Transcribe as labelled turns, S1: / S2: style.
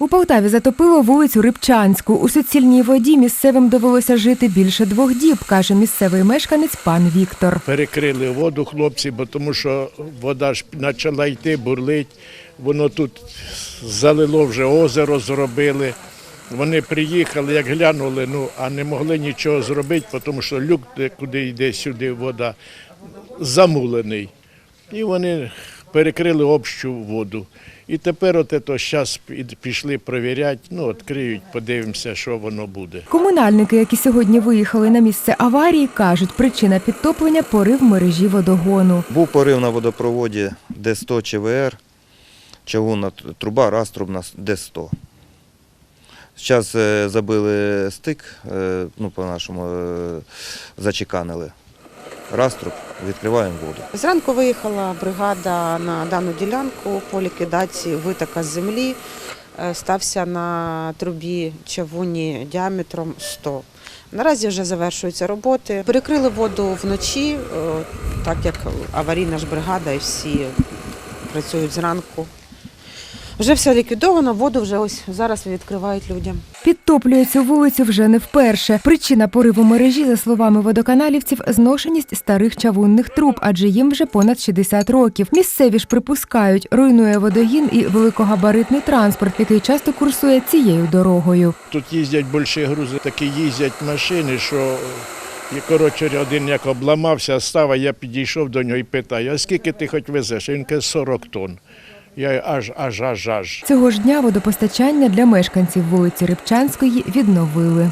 S1: У Полтаві затопило вулицю Рибчанську. У суцільній воді місцевим довелося жити більше двох діб, каже місцевий мешканець пан Віктор.
S2: Перекрили воду хлопці, бо тому що вода ж почала йти, бурлить. Воно тут залило вже озеро, зробили. Вони приїхали, як глянули, ну а не могли нічого зробити, тому що люк, куди йде сюди вода, замулений. І вони перекрили общу воду. І тепер от це зараз пішли перевіряти, ну, відкриють, подивимося, що воно буде.
S1: Комунальники, які сьогодні виїхали на місце аварії, кажуть, причина підтоплення порив мережі водогону.
S3: Був порив на водопроводі Д100 ЧВР, чавунна труба, раструбна Д100. Зараз е, забили стик, е, ну, по-нашому е, зачеканили. Раструб, відкриваємо воду.
S4: Зранку виїхала бригада на дану ділянку по ліквідації витока землі. Е, Стався на трубі чавуні діаметром 100. Наразі вже завершуються роботи. Перекрили воду вночі, е, так як аварійна ж бригада і всі працюють зранку. Вже все ліквідовано, воду вже ось зараз відкривають людям.
S1: Підтоплює цю вулицю вже не вперше. Причина пориву мережі, за словами водоканалівців, зношеність старих чавунних труб, адже їм вже понад 60 років. Місцеві ж припускають, руйнує водогін і великогабаритний транспорт, який часто курсує цією дорогою.
S2: Тут їздять більші грузи, такі їздять машини, що і, коротше, один як обламався, став, а я підійшов до нього і питаю, а скільки ти хоч везеш? Він каже, 40 тонн. Я аж, аж, аж, аж.
S1: Цього ж дня водопостачання для мешканців вулиці Рибчанської відновили.